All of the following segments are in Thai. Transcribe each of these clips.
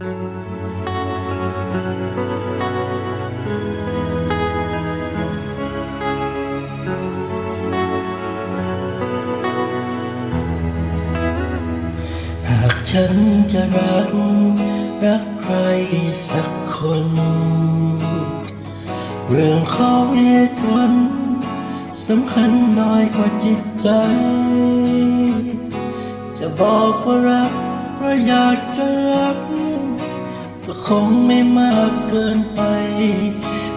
หากฉันจะรัก รักใครสักคน เรื่องของเหตุผลสำคัญน้อยกว่าจิตใจ จะบอกว่ารักเพราะอยากจะรัก ก็คงไม่มากเกินไป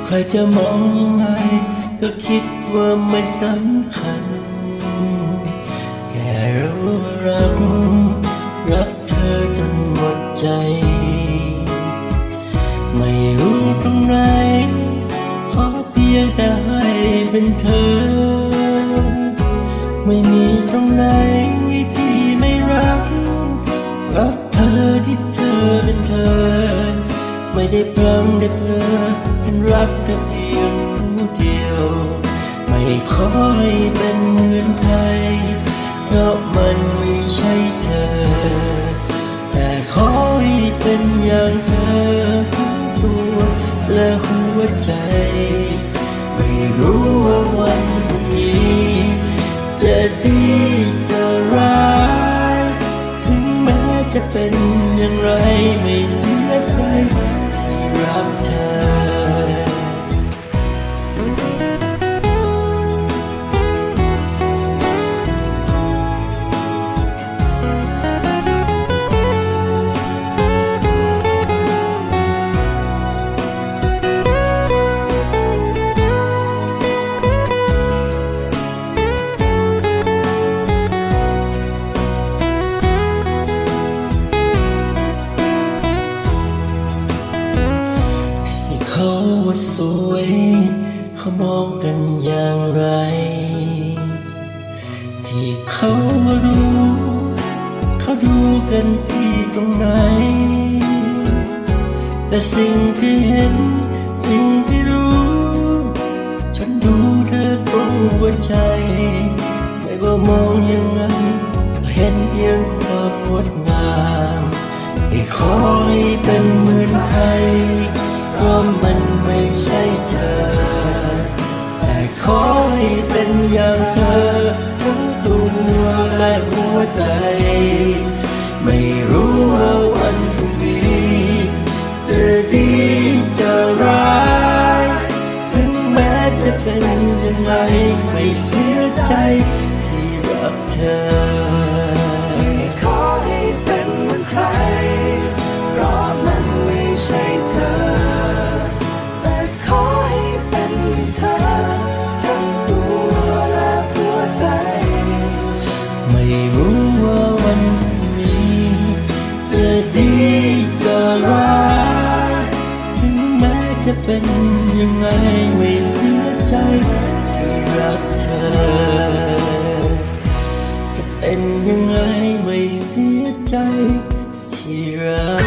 ใครจะมองยังไง ก็คิดว่าไม่สำคัญ แค่รู้ว่ารัก รักเธอจนหมดใจ ไม่รู้ตรงไหนขอเพียงแต่ให้เป็นเธอ ไม่มีตรงไหน รักเธอที่เธอเป็นเธอ ไม่ได้พลังได้เพลอฉันรักเธอเพียงผู้เดียว ไม่ขอให้เป็นเหมือนใครเพราะมันไม่ใช่เธอ แต่ขอให้เป็นอย่างเธอทั้งตัวและหัวใจ ไม่รู้ว่าวันพรุ่งนี้จะดี ว่าสวย เขามองกันอย่างไร ที่เขารู้ เขาดูกันที่ตรงไหน แต่สิ่งที่เห็น สิ่งที่รู้ ฉันดูเธอตรงหัวใจไม่ว่ามองยังไงเห็นเพียงความงดงามไม่ขอให้เป็น ยังไม่เสียใจที่รักเธอขอให้เป็นเหมือนใคร เพราะมันไม่ใช่เธอ แต่ขอให้เป็นอย่างเธอทั้งตัวและหัวใจ ไม่รู้ว่าวันนี้ จะดีจะร้ายถึงแม้จะเป็นยังไง ใจที่รัก